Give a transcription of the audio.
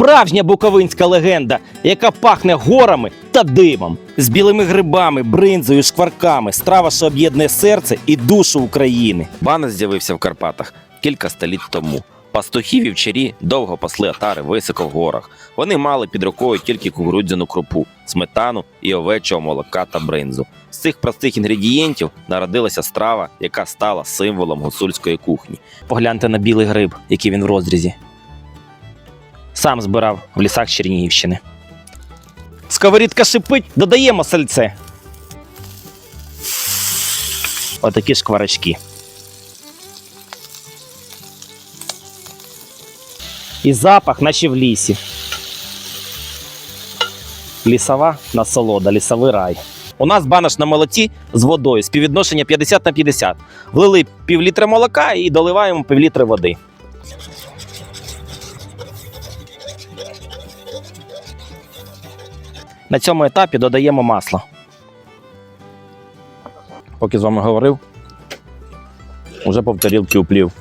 Справжня буковинська легенда, яка пахне горами та димом, з білими грибами, бринзою, шкварками, страва, що об'єднує серце і душу України. Банас з'явився в Карпатах кілька століть тому. Пастухи вівчарі довго пасли отари високо в горах. Вони мали під рукою тільки кукурудзяну крупу, сметану і овечого молока та бринзу. З цих простих інгредієнтів народилася страва, яка стала символом гуцульської кухні. Погляньте на білий гриб, який він в розрізі. Сам збирав в лісах Чернігівщини. Сковорідка шипить, додаємо сальце. Отакі шкварочки. І запах, наче в лісі. Лісова насолода, лісовий рай. У нас банаш на молоці з водою, співвідношення 50 на 50. Влили півлітра молока і доливаємо півлітри води. На цьому етапі додаємо масло. Поки з вами говорив, уже повторілки уплів.